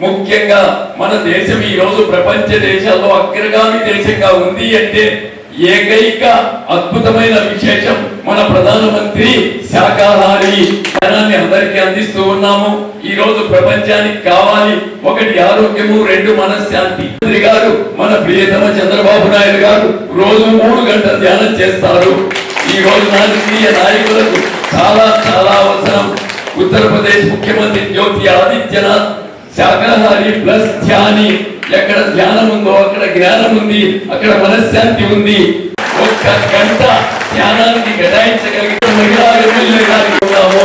ముఖ్యంగా మన దేశం ఈ రోజు ప్రపంచ దేశాల్లో అగ్రగామి దేశంగా ఉంది అంటే ఏకైక అద్భుతమైన విశేషం మన ప్రధానమంత్రి శాకాహారి ధనాన్ని అందరికీ అందిస్తూ ఉన్నాము. ఈ రోజు ప్రపంచానికి కావాలి ఒకటి ఆరోగ్యము రెండు మనశ్శాంతి. మంత్రి గారు మన ప్రియతమ చంద్రబాబు నాయుడు గారు రోజు మూడు గంటల ధ్యానం చేస్తారు. ఈ రోజు రాజకీయ నాయకులకు చాలా చాలా అవసరం. ఉత్తరప్రదేశ్ ముఖ్యమంత్రి జ్యోతి ఆదిత్యనాథ్ శాకాహారి ప్లస్ ధ్యాని. ఎక్కడ ధ్యానం ఉందో అక్కడ జ్ఞానం ఉంది అక్కడ మనశ్శాంతి ఉంది. గంట ధ్యానానికి కేటాయించగలిగిన మహిళా ఎమ్మెల్యే గారికి ఉన్నాము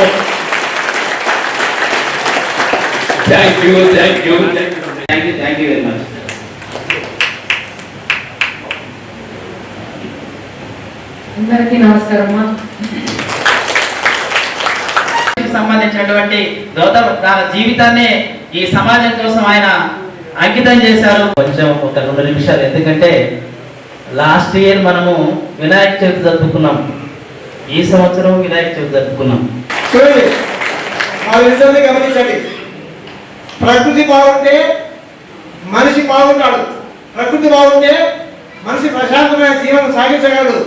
thank you thank you thank you thank you very much అందరికీ నమస్కారమ్మా సంబంధించినటువంటి గౌతమ్ తన జీవితాన్ని ఈ సమాజం కోసం ఆయన అంకితం చేశారు. కొంచెం ఒక రెండు నిమిషాలు ఎందుకంటే లాస్ట్ ఇయర్ మనము వినాయక చవితి జరుపుకున్నాం. ఈ సంవత్సరం వినాయక చవితి జరుపుకున్నాం. చూడండి మా విషయాన్ని గమనించండి. ప్రకృతి బాగుంటే మనిషి బాగుంటాడు. ప్రకృతి బాగుంటే మనిషి ప్రశాంతమైన జీవనం సాగించగలడు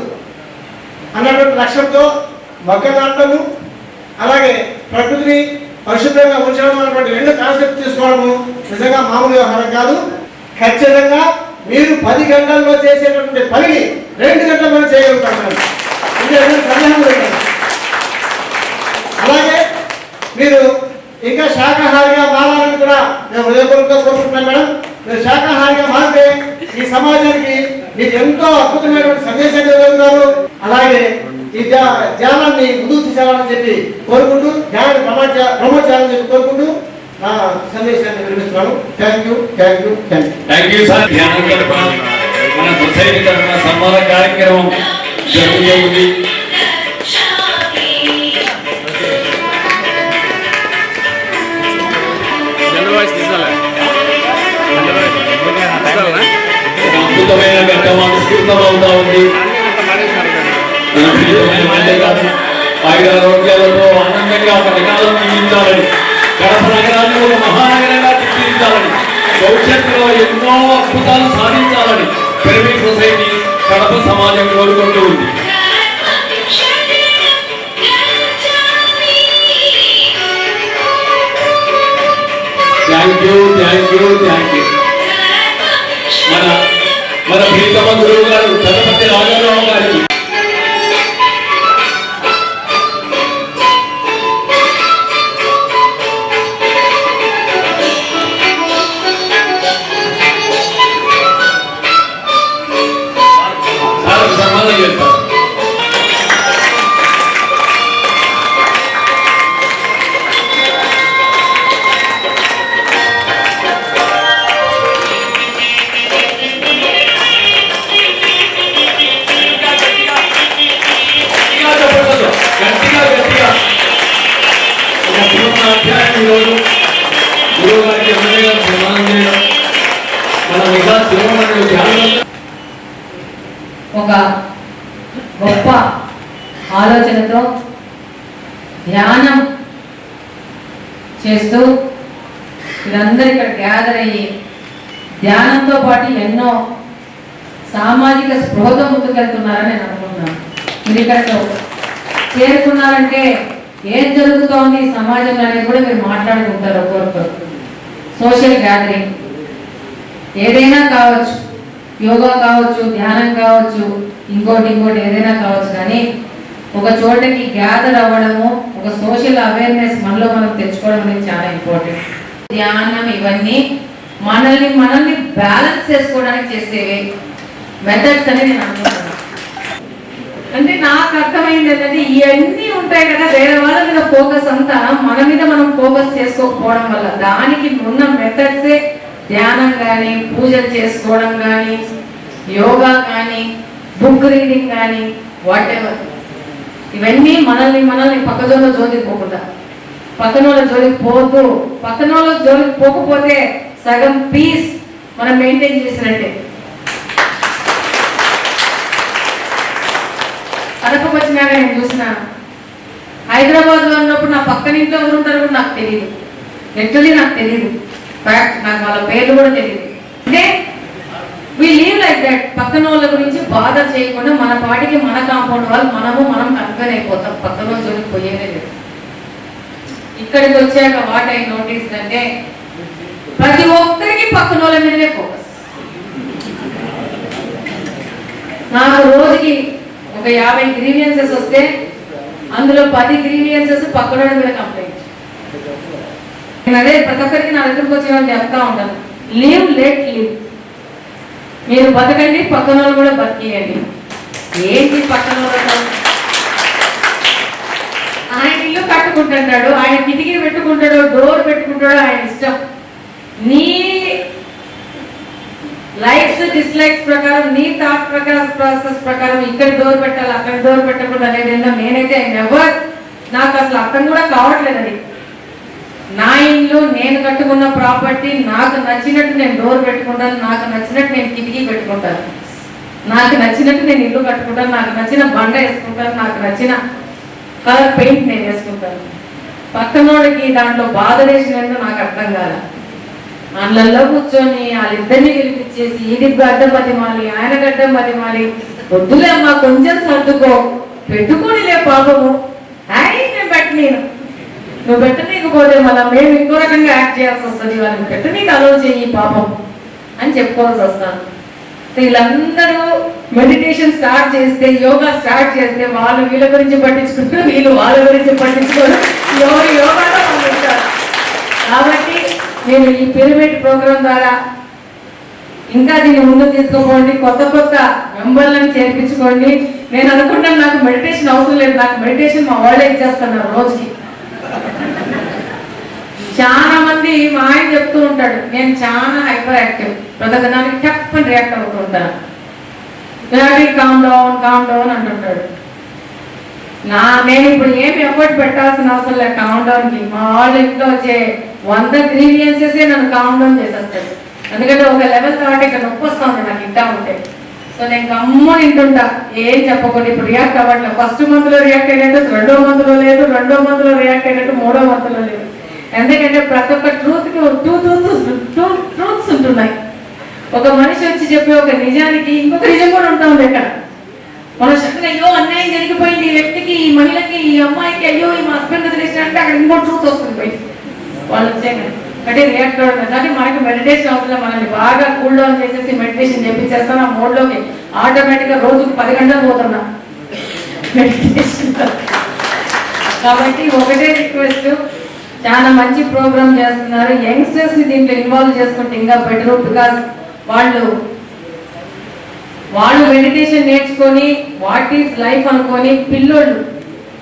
అన్నటువంటి లక్ష్యంతో మొక్క నాటము అలాగే ప్రకృతిని పరిశుభ్రంగా ఉంచడం అన్నటువంటి రెండు కాన్సెప్ట్ తీసుకోవడము నిజంగా మామూలు వ్యవహారం కాదు. ఖచ్చితంగా మీరు పది గంటల్లో చేసేటటువంటి పనిని రెండు గంటల మనం చేయగలుగుతాం మేడం. ఇది సందేహం అలాగే మీరు ఇంకా శాకాహారిగా మారాలని కూడా నేను హృదయపూర్వకంగా కోరుకుంటున్నాను మేడం. మీరు శాకాహారిగా మారితే ఈ సమాజానికి మీరు ఎంతో అద్భుతమైనటువంటి సందేశాన్ని ఇవ్వగలుగుతారు. అలాగే ఈ ధ్యానాన్ని ముందుకు తీసేవాలని చెప్పి కోరుకుంటూ ధ్యానాన్ని ప్రమోట్ ప్రమోట్ చేయాలని చెప్పి కోరుకుంటూ నా సందేశాన్ని వినిపిస్తున్నాను thank you thank you thank you thank you sir ధ్యానం మన సొసైటీ తరపున సన్మాన కార్యక్రమం జరుగుతుంది ఒక అద్భుతమైన ఘట్టం అనుస్కృతం అవుతా ఉంది ఆరోగ్యాలతో ఆనందంగా నియమించాలని కడప ఎన్నో అద్భుతాలు సాధించాలని పిరమిడ్ సొసైటీ కడప సమాజం కోరుకుంటూ ఉంది. Thank you thank you thank you. మన మన ప్రీతమ గురువు గారు గణపతి రాజారావు గారికి ఒక గొప్ప ఆలోచనతో ధ్యానం చేస్తూ వీళ్ళందరూ ఇక్కడ గ్యాదర్ అయ్యి ధ్యానంతో పాటు ఎన్నో సామాజిక స్పృహతో ముందుకెళ్తున్నారని నేను అనుకుంటున్నాను. మీరు ఇక్కడ చేరుకున్నారంటే ఏం జరుగుతోంది సమాజంలో అనేది కూడా మీరు మాట్లాడుకుంటారు ఒకరికొకరు సోషల్ గ్యాదరింగ్ ఏదైనా కావచ్చు. యోగా కావచ్చు ధ్యానం కావచ్చు ఇంకోటి ఇంకోటి ఏదైనా కావచ్చు. కానీ ఒక చోటకి గ్యాదర్ అవ్వడము ఒక సోషల్ అవేర్నెస్ మనలో మనం తెచ్చుకోవడం అనేది చాలా ఇంపార్టెంట్ ధ్యానం ఇవన్నీ మనల్ని మనల్ని బ్యాలెన్స్ చేసుకోవడానికి చేసేవి మెథడ్స్ అని నేను అనుకుంటున్నాను అంటే నాకు అర్థమైంది ఏంటంటే ఇవన్నీ ఉంటాయి కదా వేరే వాళ్ళ మీద ఫోకస్ అంతా మన మీద మనం ఫోకస్ చేసుకోకపోవడం వల్ల దానికి ఉన్న మెథడ్సే ధ్యానం కానీ పూజ చేసుకోవడం కానీ యోగా కానీ బుక్ రీడింగ్ కానీ వాట్ ఎవర్ ఇవన్నీ మనల్ని మనల్ని పక్కజోళ్ళ జోలికి పోకుండా పక్కనోళ్ళ జోలికి పోదు పక్కనోళ్ళ జోలికి పోకపోతే సగం పీస్ మనం మెయింటైన్ చేసినట్టే. కడపకు వచ్చినాక నేను హైదరాబాద్ హైదరాబాద్లో ఉన్నప్పుడు నా పక్కన ఇంట్లో ఎవరు ఉంటారు నాకు తెలియదు లిటరలీ నాకు తెలియదు ఫ్యాక్ట్ నాకు వాళ్ళ పేర్లు కూడా తెలియదు. అంటే వి లీవ్ లైక్ దట్ పక్కన వాళ్ళ గురించి బాధ చేయకుండా మన పాటికి మన కాంపౌండ్ వాళ్ళు మనము మనం కన్ఫర్మ్ అయిపోతాం. పక్కన వాళ్ళ పోయేదే లేదు. ఇక్కడికి వచ్చాక వాట్ ఐ నోటీస్ అంటే ప్రతి ఒక్కరికి పక్కన వాళ్ళ మీదనే ఫోకస్ నాకు రోజుకి ఒక యాభై గ్రీవియన్సెస్ వస్తే అందులో పది గ్రీవియన్సెస్ పక్కన మీద కంప్లైంట్ ప్రతి ఒక్కరికి నా దగ్గరకు వచ్చే వాళ్ళు చెప్తా ఉంటాను లీవ్ లెట్ లీవ్. మీరు బతకండి పక్కన వాళ్ళు కూడా బతికేయండి. ఏంటి పక్కన ఆయన ఇల్లు కట్టుకుంటున్నాడు ఆయన కిటికీ పెట్టుకుంటాడు డోర్ పెట్టుకుంటాడు ఆయన ఇష్టం. నీ లైక్స్ డిస్లైక్స్ ప్రకారం నీ థాట్ ప్రకారం ప్రాసెస్ ప్రకారం ఇక్కడ డోర్ పెట్టాలి అక్కడ డోర్ పెట్టకూడదు అనేది నేనైతే నెవర్ నాకు అసలు అర్థం కూడా కావట్లేదు అది నా ఇల్లు నేను కట్టుకున్న ప్రాపర్టీ నాకు నచ్చినట్టు నేను డోర్ పెట్టుకుంటాను నాకు నచ్చినట్టు నేను కిటికీ పెట్టుకుంటాను. నాకు నచ్చినట్టు నేను ఇల్లు కట్టుకుంటాను నాకు నచ్చిన బండ వేసుకుంటాను నాకు నచ్చిన కలర్ పెయింట్ నేను వేసుకుంటాను. పక్కనోడికి దాంట్లో బాధ వేసినందుకు నాకు అర్థం కాల. అందులో కూర్చొని వాళ్ళిద్దరిని గెలిపించేసి ఈడి గడ్డం బతిమాలి ఆయన గడ్డం బతిమాలి వద్దులే అమ్మా కొంచెం సర్దుకో పెట్టుకోనిలే పాపము. హాయ్ నేను పెట్టలేను. నువ్వు పెట్టనీకపోతే మళ్ళీ మేము ఇంకో రకంగా యాక్ట్ చేయాల్సి వస్తుంది వాళ్ళని పెట్టనీకి అలౌ చేయి పాపం అని చెప్పుకోవాల్సి వస్తాను వీళ్ళందరూ మెడిటేషన్ స్టార్ట్ చేస్తే యోగా స్టార్ట్ చేస్తే వాళ్ళు వీళ్ళ గురించి పట్టించుకుంటూ వీళ్ళు వాళ్ళ గురించి పట్టించుకోరు. ఎవరు యోగాలో కాబట్టి నేను ఈ పిరమిడ్ ప్రోగ్రాం ద్వారా ఇంకా దీన్ని ముందుకు తీసుకుపోండి. కొత్త కొత్త మెంబర్లను చేర్పించుకోండి. నేను అనుకుంటాను నాకు మెడిటేషన్ అవసరం లేదు. నాకు మెడిటేషన్ మా వాళ్ళే ఇచ్చేస్తున్నారు రోజుకి. చాలా మంది మా ఆయన చెప్తూ ఉంటాడు నేను చాలా హైపర్ యాక్టివ్ ప్రతి దానికి రియాక్ట్ అవుతూ ఉంటాను కామ్ డౌన్ కామ్ డౌన్ అంటుంటాడు. నా నేను ఇప్పుడు ఏమి ఎఫర్ట్ పెట్టాల్సిన అవసరం లేదు కామ్ డౌన్కి. మా వాళ్ళు ఇంట్లో వచ్చే వంద గ్రీవియన్సెస్ నన్ను కామ్ డౌన్ చేసేస్తాడు. ఎందుకంటే ఒక లెవెల్ కాబట్టి ఇక్కడ నొప్పి వస్తుంది నాకు ఇంటా ఉంటే. సో నేను గమ్మున ఇంటుంటా ఏం చెప్పకుండా ఇప్పుడు రియాక్ట్ అవ్వట్లేదు. ఫస్ట్ మంత్లో రియాక్ట్ అయినట్టు రెండో మంత్లో లేదు రెండో మంత్లో రియాక్ట్ అయినట్టు మూడో మంత్లో లేదు. ఎందుకంటే ప్రతి ఒక్క ట్రూత్కి టూ ట్రూత్స్ టూ ట్రూత్స్ ఉంటున్నాయి. ఒక మనిషి వచ్చి చెప్పే ఒక నిజానికి ఇంకొక నిజం కూడా ఉంటుంది ఇక్కడ మన శక్తి అయ్యో అన్యాయం జరిగిపోయింది ఈ వ్యక్తికి ఈ మహిళకి ఈ అమ్మాయికి అయ్యో ఈ మా హస్బెండ్ వదిలేసినట్టు అక్కడ ఇంకో ట్రూత్ వస్తుంది బయట వాళ్ళు వచ్చాక అంటే రియాక్ట్ అవ్వడం కానీ మనకి మెడిటేషన్ అవసరం మనల్ని బాగా కూల్ డౌన్ చేసేసి మెడిటేషన్ చెప్పించేస్తాను ఆ మోడ్లోకి ఆటోమేటిక్గా రోజుకి పది గంటలు పోతున్నా. మెడిటేషన్ కాబట్టి ఒకటే రిక్వెస్ట్ చాలా మంచి ప్రోగ్రామ్ చేస్తున్నారు. యంగ్స్టర్స్ని దీంట్లో ఇన్వాల్వ్ చేసుకుంటే ఇంకా బెటర్ బికాస్ వాళ్ళు వాళ్ళు మెడిటేషన్ నేర్చుకొని వాట్ ఈస్ లైఫ్ అనుకొని పిల్లోళ్ళు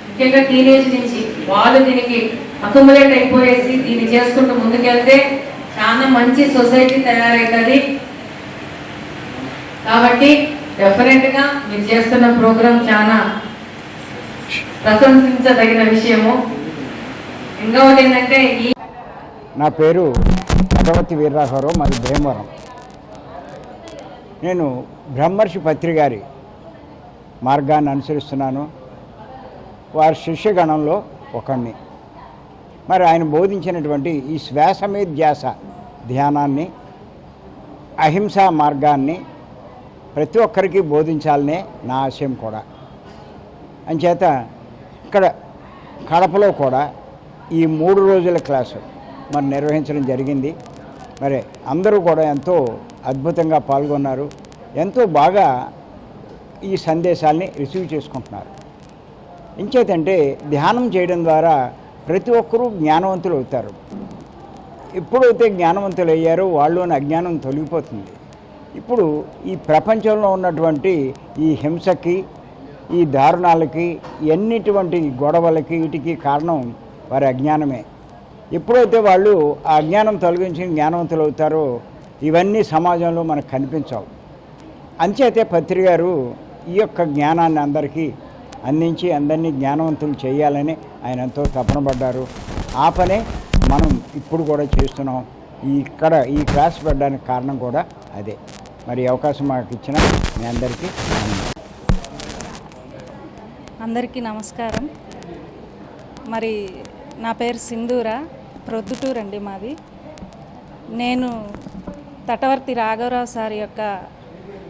ముఖ్యంగా టీనేజ్ నుంచి వాళ్ళు దీనికి అకుములేట్ అయిపోయేసి దీన్ని చేసుకుంటూ ముందుకెళ్తే చాలా మంచి సొసైటీ తయారవుతుంది. కాబట్టి డెఫినెట్గా మీరు చేస్తున్న ప్రోగ్రాం చాలా ప్రశంసించదగిన విషయము. ఇంకొకటి ఏంటంటే ఈ నా పేరు భగవతి వీరరాఘవరావు మాది భీమవరం. నేను బ్రహ్మర్షి పత్రి గారి మార్గాన్ని అనుసరిస్తున్నాను. వారి శిష్యగణంలో ఒకడిని మరి ఆయన బోధించినటువంటి ఈ శ్వాస మీద ధ్యాస ధ్యానాన్ని అహింసా మార్గాన్ని ప్రతి ఒక్కరికి బోధించాలనే నా ఆశయం కూడా. అంచేత ఇక్కడ కడపలో కూడా ఈ మూడు రోజుల క్లాసు మరి నిర్వహించడం జరిగింది. మరి అందరూ కూడా ఎంతో అద్భుతంగా పాల్గొన్నారు. ఎంతో బాగా ఈ సందేశాల్ని రిసీవ్ చేసుకుంటున్నారు. ఇంకేతంటే ధ్యానం చేయడం ద్వారా ప్రతి ఒక్కరూ జ్ఞానవంతులు అవుతారు. ఎప్పుడైతే జ్ఞానవంతులు అయ్యారో వాళ్ళలోని అజ్ఞానం తొలగిపోతుంది. ఇప్పుడు ఈ ప్రపంచంలో ఉన్నటువంటి ఈ హింసకి ఈ దారుణాలకి ఎన్నిటువంటి గొడవలకి వీటికి కారణం వారి అజ్ఞానమే. ఎప్పుడైతే వాళ్ళు ఆ అజ్ఞానం తొలగించి జ్ఞానవంతులు అవుతారో ఇవన్నీ సమాజంలో మనకు కనిపించవు. అంచేతే పత్రి గారు ఈ యొక్క జ్ఞానాన్ని అందరికీ అందించి అందరినీ జ్ఞానవంతులు చేయాలని ఆయన ఎంతో తపన పడ్డారు. ఆ పనే మనం ఇప్పుడు కూడా చేస్తున్నాం. ఈ ఇక్కడ ఈ క్లాస్ పెట్టడానికి కారణం కూడా అదే. మరి అవకాశం మాకు ఇచ్చిన మీ అందరికీ అందరికీ నమస్కారం. మరి నా పేరు సింధూర ప్రొద్దుటూరు అండి మాది. నేను తటవర్తి రాఘవరావు సార్ యొక్క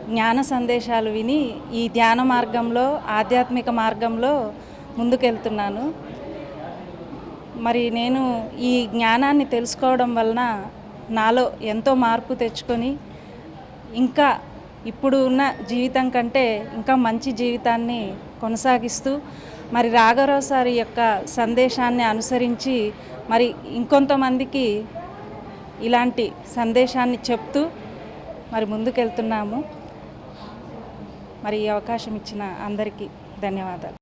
జ్ఞాన సందేశాలు విని ఈ ధ్యాన మార్గంలో ఆధ్యాత్మిక మార్గంలో ముందుకెళ్తున్నాను. మరి నేను ఈ జ్ఞానాన్ని తెలుసుకోవడం వలన నాలో ఎంతో మార్పు తెచ్చుకొని ఇంకా ఇప్పుడు ఉన్న జీవితం కంటే ఇంకా మంచి జీవితాన్ని కొనసాగిస్తూ మరి రాఘవరావు సార్ యొక్క సందేశాన్ని అనుసరించి మరి ఇంకొంతమందికి ఇలాంటి సందేశాన్ని చెప్తూ మరి ముందుకెళ్తున్నాము. మరి ఈ అవకాశం ఇచ్చిన అందరికీ ధన్యవాదాలు.